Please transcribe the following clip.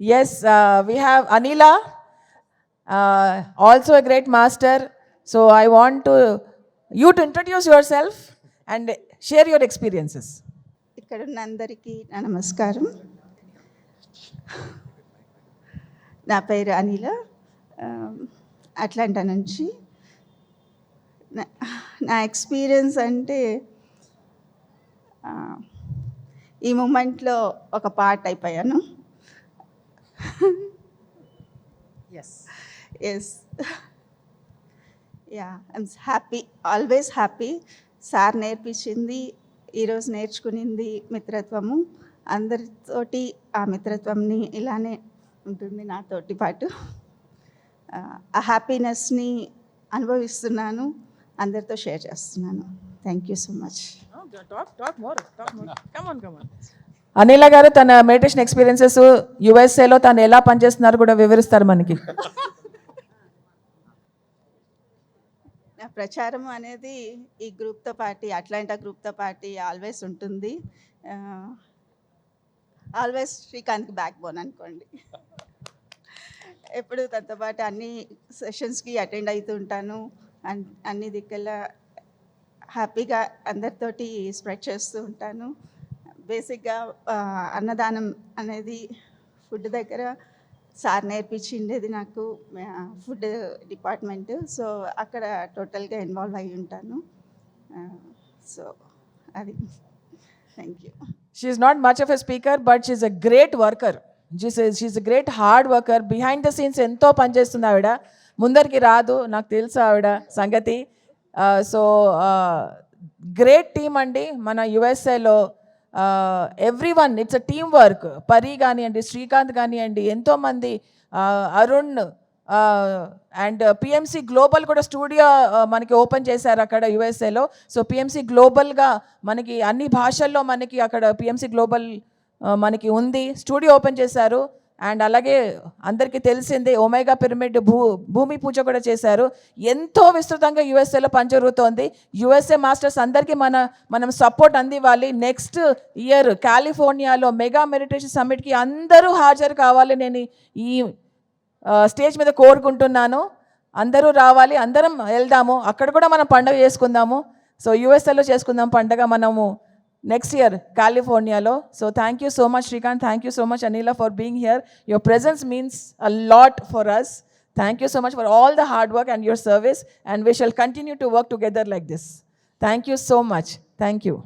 Yes, uh, we have Anila, uh, also a great master. So I want to you to introduce yourself and share your experiences. ఇక్కడ ఉన్న అందరికీ నా నమస్కారం నా పేరు అనిల ఆ, అట్లాంటా నుంచి నా- నా ఎక్స్పీరియన్స్ అంటే ఆ, ఈ మూమెంట్లో ఒక పార్ట్ అయిపోయాను Yes. Yes ya I'm happy always happy sir నేర్పించింది ఈరోజు నేర్చుకునింది మిత్రత్వము. అందరితోటి ఆ మిత్రత్వంని ఇలానే ఉంటుంది నాతోటి పాటు. ఆ హ్యాపీనెస్ని అనుభవిస్తున్నాను అందరితో షేర్ చేస్తున్నాను. థ్యాంక్ యూ సో మచ్ అనిల గారు తన మెడిటేషన్ ఎక్స్పీరియన్సెస్ యుఎస్ఏలో తను ఎలా పనిచేస్తున్నారు కూడా వివరిస్తారు మనకి. నా ప్రచారం అనేది ఈ గ్రూప్తో పాటి అట్లాంటా గ్రూప్తో పాటి ఆల్వేస్ ఉంటుంది. ఆల్వేస్ శ్రీకాంత్కి బ్యాక్ బోన్ అనుకోండి. ఎప్పుడు తనతో పాటు అన్ని సెషన్స్కి అటెండ్ అవుతూ ఉంటాను. అన్ అన్ని దిక్కల హ్యాపీగా అందరితోటి స్ప్రెడ్ చేస్తూ ఉంటాను. బేసిక్గా అన్నదానం అనేది ఫుడ్ దగ్గర సార్ నేర్పించిండేది నాకు ఫుడ్ డిపార్ట్మెంట్. సో అక్కడ టోటల్గా ఇన్వాల్వ్ అయి ఉంటాను. సో అది. Thank you. She's not much of a speaker but she's a great worker she's a great hard worker behind the scenes ఎంతో పనిచేస్తుంది ఆవిడ. ముందరికి రాదు నాకు తెలుసు ఆవిడ సంగతి. సో గ్రేట్ టీం అండి. మన యుఎస్ఏలో every one it's a team work పరి కానివ్వండి శ్రీకాంత్ కానివ్వండి ఎంతోమంది అరుణ్ అండ్ పిఎంసి గ్లోబల్ కూడా స్టూడియో మనకి ఓపెన్ చేశారు అక్కడ యుఎస్ఏలో సో పిఎంసి గ్లోబల్గా మనకి అన్ని భాషల్లో మనకి అక్కడ పిఎంసి గ్లోబల్ మనకి ఉంది. స్టూడియో ఓపెన్ చేశారు. అండ్ అలాగే అందరికీ తెలిసిందే ఒమేగా పిరమిడ్ భూ భూమి పూజ కూడా చేశారు. ఎంతో విస్తృతంగా యుఎస్ఏలో పని జరుగుతోంది యుఎస్ఏ మాస్టర్స్ అందరికీ మన మనం సపోర్ట్ అందివ్వాలి. నెక్స్ట్ ఇయర్ కాలిఫోర్నియాలో మెగా మెడిటేషన్ సమ్మిట్కి అందరూ హాజరు కావాలి. నేను ఈ స్టేజ్ మీద కోరుకుంటున్నాను. అందరూ రావాలి. అందరం వెళ్దాము. అక్కడ కూడా మనం పండగ చేసుకుందాము. సో యుఎస్ఏలో చేసుకుందాం పండగ మనము. Next year కాలిఫోర్నియాలో so thank you so much Srikanth thank you so much Anila for being here your presence means a lot for us thank you so much for all the hard work and your service and we shall continue to work together like this thank you so much thank you